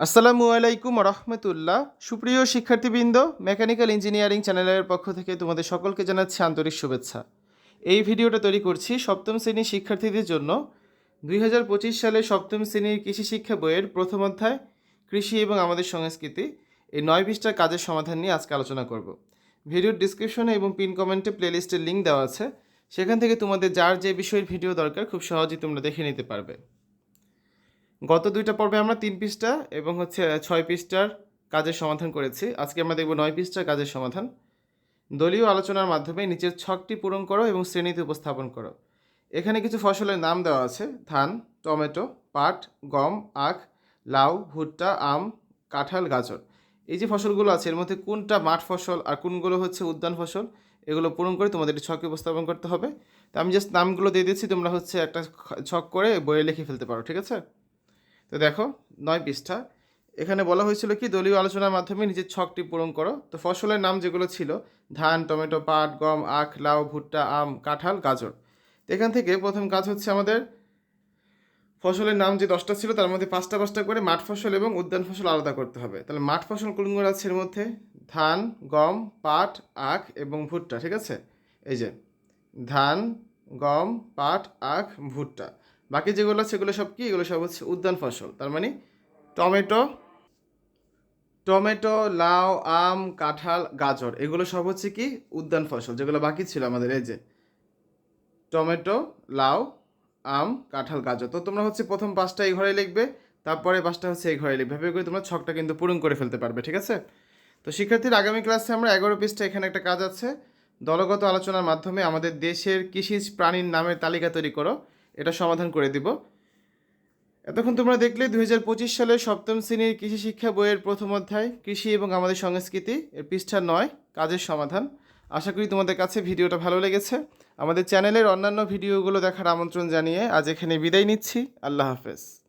আসসালামু আলাইকুম রহমতুল্লাহ। সুপ্রিয় শিক্ষার্থীবৃন্দ, মেকানিক্যাল ইঞ্জিনিয়ারিং চ্যানেলের পক্ষ থেকে তোমাদের সকলকে জানাচ্ছি আন্তরিক শুভেচ্ছা। এই ভিডিওটা তৈরি করছি সপ্তম শ্রেণির শিক্ষার্থীদের জন্য। দুই হাজার পঁচিশ সালে সপ্তম শ্রেণির কৃষি শিক্ষা বইয়ের প্রথম অধ্যায়, কৃষি এবং আমাদের সংস্কৃতি, এই নয় বিশটার কাজের সমাধান নিয়ে আজকে আলোচনা করব। ভিডিওর ডিসক্রিপশনে এবং পিন কমেন্টে প্লেলিস্টের লিঙ্ক দেওয়া আছে। সেখান থেকে তোমাদের যার যে বিষয়ের ভিডিও দরকার, খুব সহজেই তোমরা দেখে নিতে পারবে। গত দুইটা পর্বে আমরা তিন পৃষ্ঠা এবং হচ্ছে ছয় পৃষ্ঠার কাজের সমাধান করেছি। আজকে আমরা দেখব নয় পৃষ্ঠার কাজের সমাধান। দলীয় আলোচনার মাধ্যমে নিচের ছকটি পূরণ করো এবং শ্রেণীতে উপস্থাপন করো। এখানে কিছু ফসলের নাম দেওয়া আছে। ধান, টমেটো, পাট, গম, আখ, লাউ, ভুট্টা, আম, কাঁঠাল, গাজর। এই যে ফসলগুলো আছে, এর মধ্যে কোনটা মাঠ ফসল আর কোনগুলো হচ্ছে উদ্যান ফসল, এগুলো পূরণ করে তোমাদের ছকে উপস্থাপন করতে হবে। তো আমি জাস্ট নামগুলো দিয়ে দিচ্ছি, তোমরা হচ্ছে একটা ছক করে বইয়ে লিখে ফেলতে পারো, ঠিক আছে? তো দেখো, নয় পৃষ্ঠা। এখানে বলা হয়েছিল কি, দলীয় আলোচনার মাধ্যমে নিজের ছকটি পূরণ করো। তো ফসলের নাম যেগুলো ছিল, ধান, টমেটো, পাট, গম, আখ, লাউ, ভুট্টা, আম, কাঁঠাল, গাজর। এখান থেকে প্রথম কাজ হচ্ছে আমাদের ফসলের নাম যে দশটা ছিল, তার মধ্যে পাঁচটা পাঁচটা করে মাঠ ফসল এবং উদ্যান ফসল আলাদা করতে হবে। তাহলে মাঠ ফসল কোনগুলো এর মধ্যে? ধান, গম, পাট, আখ এবং ভুট্টা, ঠিক আছে? এই যে, ধান, গম, পাট, আখ, ভুট্টা। বাকি যেগুলো সেগুলো সব কি? এগুলো সব হচ্ছে উদ্যান ফসল। তার মানে টমেটো টমেটো, লাউ, আম, কাঁঠাল, গাজর, এগুলো সব হচ্ছে কি? উদ্যান ফসল, যেগুলো বাকি ছিল আমাদের, এই যে টমেটো, লাউ, আম, কাঁঠাল, গাজর। তো তোমরা হচ্ছে প্রথম পাঁচটা এই ঘরে লিখবে, তারপরে পাঁচটা হচ্ছে এই ঘরে লিখবে। ভেবে করে তোমরা ছকটা কিন্তু পূরণ করে ফেলতে পারবে, ঠিক আছে? তো শিক্ষার্থীর আগামী ক্লাসে আমরা এগারো পৃষ্ঠা এখানে একটা কাজ আছে। দলগত আলোচনার মাধ্যমে আমাদের দেশের কৃষিজ প্রাণীর নামের তালিকা তৈরি করো। এটা সমাধান করে দিব। এতক্ষণ তোমরা দেখলে দু হাজার পঁচিশ সালের সপ্তম শ্রেণির কৃষি শিক্ষা বইয়ের প্রথম অধ্যায়, কৃষি এবং আমাদের সংস্কৃতি এর পৃষ্ঠা নয়, কাজের সমাধান। আশা করি তোমাদের কাছে ভিডিওটা ভালো লেগেছে। আমাদের চ্যানেলের অন্যান্য ভিডিওগুলো দেখার আমন্ত্রণ জানিয়ে আজ এখানে বিদায় নিচ্ছি। আল্লাহ হাফেজ।